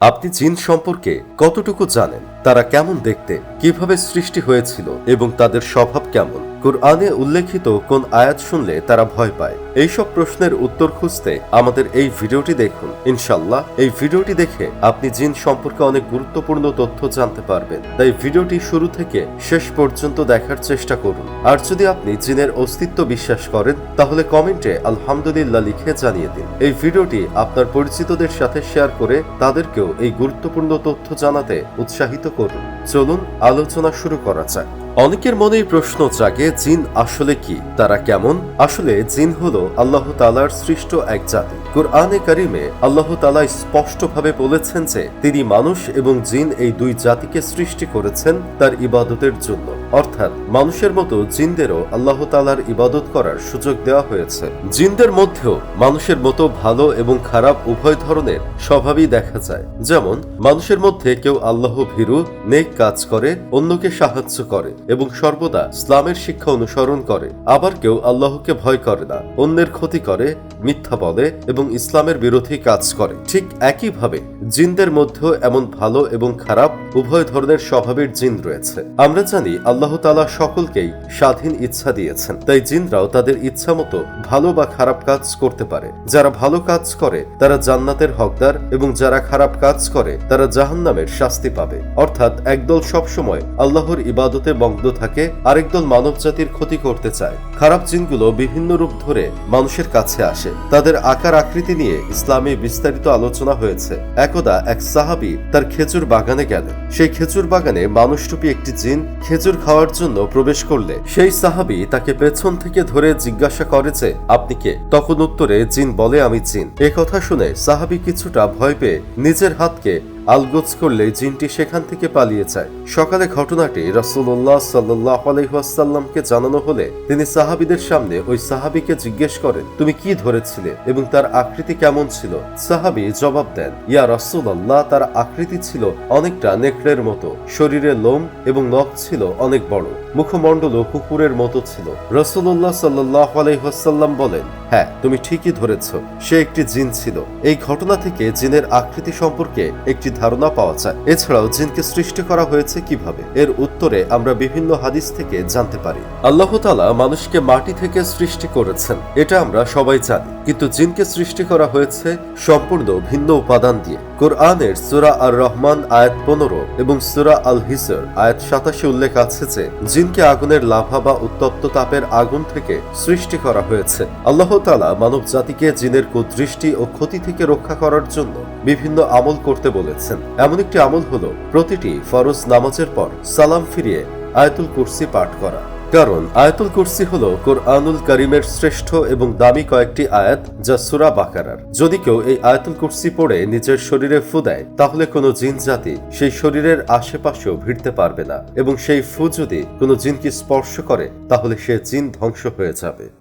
আপনি জিন সম্পর্কে কতটুকু জানেন? তারা কেমন দেখতে? কীভাবে সৃষ্টি হয়েছিল? এবং তাদের স্বভাব কেমন? কুরআনে উল্লেখিত কোন আয়াত শুনলে তারা ভয় পায়? এইসব প্রশ্নের উত্তর খুঁজতে আমাদের এই ভিডিওটি দেখুন। ইনশাল্লাহ এই ভিডিওটি দেখে আপনি জিন সম্পর্কে অনেক গুরুত্বপূর্ণ তথ্য জানতে পারবেন। তাই ভিডিওটি শুরু থেকে শেষ পর্যন্ত দেখার চেষ্টা করুন। আর যদি আপনি জিনের অস্তিত্ব বিশ্বাস করেন, তাহলে কমেন্টে আলহামদুলিল্লাহ লিখে জানিয়ে দিন। এই ভিডিওটি আপনার পরিচিতদের সাথে শেয়ার করে তাদেরকেও এই গুরুত্বপূর্ণ তথ্য জানাতে উৎসাহিত করুন। চলুন, আলোচনা শুরু করা যাক। অনেকের মনেই প্রশ্ন জাগে, জিন আসলে কি? তারা কেমন? আসলে জিন হলো আল্লাহ তালার সৃষ্ট এক জাতি। কোরআনে কারিমে আল্লাহ তালা স্পষ্টভাবে বলেছেন যে তিনি মানুষ এবং জিন এই দুই জাতিকে সৃষ্টি করেছেন তার ইবাদতের জন্য। অর্থাৎ মানুষের মতো জিনদেরও আল্লাহ তালার ইবাদত করার সুযোগ দেওয়া হয়েছে। জিনদের মধ্যেও মানুষের মতো ভালো এবং খারাপ উভয় ধরনের স্বভাবই দেখা যায়। যেমন, মানুষের মধ্যে কেউ আল্লাহ ভীরু, নেক কাজ করে, অন্যকে সাহায্য করে এবং সর্বদা ইসলামের শিক্ষা অনুসরণ করে। আবার কেউ আল্লাহকে ভয় করে না, অন্যের ক্ষতি করে, মিথ্যা বলে এবং ইসলামের বিরোধী কাজ করে। ঠিক একইভাবে জিনদের মধ্যেও এমন ভালো এবং খারাপ উভয় ধরনের স্বভাবের জিন রয়েছে। আমরা জানি আল্লাহ তালা সকলকেই স্বাধীন ইচ্ছা দিয়েছেন। তাই জিনরাও তাদের ইচ্ছা মতো ভালো বা খারাপ কাজ করতে পারে। যারা ভালো কাজ করে, তারা জান্নাতের হকদার এবং যারা খারাপ কাজ করে, তারা জাহান্নামের শাস্তি পাবে। অর্থাৎ একদল সবসময় আল্লাহর ইবাদতে মগ্ন থাকে আরেক দল মানব জাতির ক্ষতি করতে চায়। খারাপ জিনগুলো বিভিন্ন রূপ ধরে মানুষের কাছে আসে। তাদের আকার আকৃতি নিয়ে ইসলামে বিস্তারিত আলোচনা হয়েছে। একদা এক সাহাবি তার খেজুর বাগানে গেলেন। সেই খেজুর বাগানে মানুষরূপী একটি জিন খেজুর খাওয়ার জন্য প্রবেশ করলে। সেই সাহাবি তাকে পেছন থেকে ধরে জিজ্ঞাসা করেছে আপনি কে? তখন উত্তরে জিন বলে, আমি জিন। এ কথা শুনে সাহাবি কিছুটা ভয় পেয়ে নিজের হাতকে আলগোজ করলে জিনটি সেখান থেকে পালিয়ে যায়। সকালে ঘটনাটি রাসূলুল্লাহ সাল্লাহ আলহাসাল্লামকে জানানো হলে তিনি সাহাবিদের সামনে ওই সাহাবিকে জিজ্ঞেস করেন, তুমি কি ধরেছিলে এবং তার আকৃতি কেমন ছিল? সাহাবি জবাব দেন, ইয়া রাসূলুল্লাহ, তার আকৃতি ছিল অনেকটা নেকড়ের মতো। শরীরে লোম এবং নখ ছিল অনেক বড়। মুখমণ্ডল কুকুরের মতো ছিল। রসুল্লাহ সাল্লাহ আলহাসাল্লাম বলেন হ্যাঁ তুমি ঠিকই ধরেছ। সে একটি জিন ছিল। এই ঘটনা থেকে জিনের আকৃতি সম্পর্কে একটি ধারণা পাওয়া যায়। এছাড়াও জিনকে সৃষ্টি করা হয়েছে কীভাবে? এর উত্তরে আমরা বিভিন্ন হাদিস থেকে জানতে পারি। আল্লাহ তালা মানুষকে মাটি থেকে সৃষ্টি করেছেন। এটা আমরা সবাই জানি। কিন্তু জিনকে সৃষ্টি করা হয়েছে সম্পূর্ণ ভিন্ন উপাদান দিয়ে। কোরআনের সুরা আর রহমান আয়াত পনেরো এবং সুরা আল হিসর আয়াত সাতাশে উল্লেখ আছে যে, জিনকে আগুনের লাভা বা উত্তপ্ত তাপের আগুন থেকে সৃষ্টি করা হয়েছে। আল্লাহ তালা মানব জাতিকে জিনের কুদৃষ্টি ও ক্ষতি থেকে রক্ষা করার জন্য বিভিন্ন আমল করতে বলেছেন। এমন একটি আমল হল, প্রতিটি ফরজ নামাজের পর সালাম ফিরিয়ে আয়াতুল কুরসি পাঠ করা। কারণ আয়াতুল কুরসি হল কোরআনুল করিমের শ্রেষ্ঠ এবং দামি কয়েকটি আয়াত যা সুরা বাকারার। যদি কেউ এই আয়াতুল কুরসি পড়ে নিজের শরীরে ফু দেয়, তাহলে কোনো জিন জাতি সেই শরীরের আশেপাশেও ভিড়তে পারবে না এবং সেই ফু যদি কোনো জিনকে স্পর্শ করে, তাহলে সে জিন ধ্বংস হয়ে যাবে।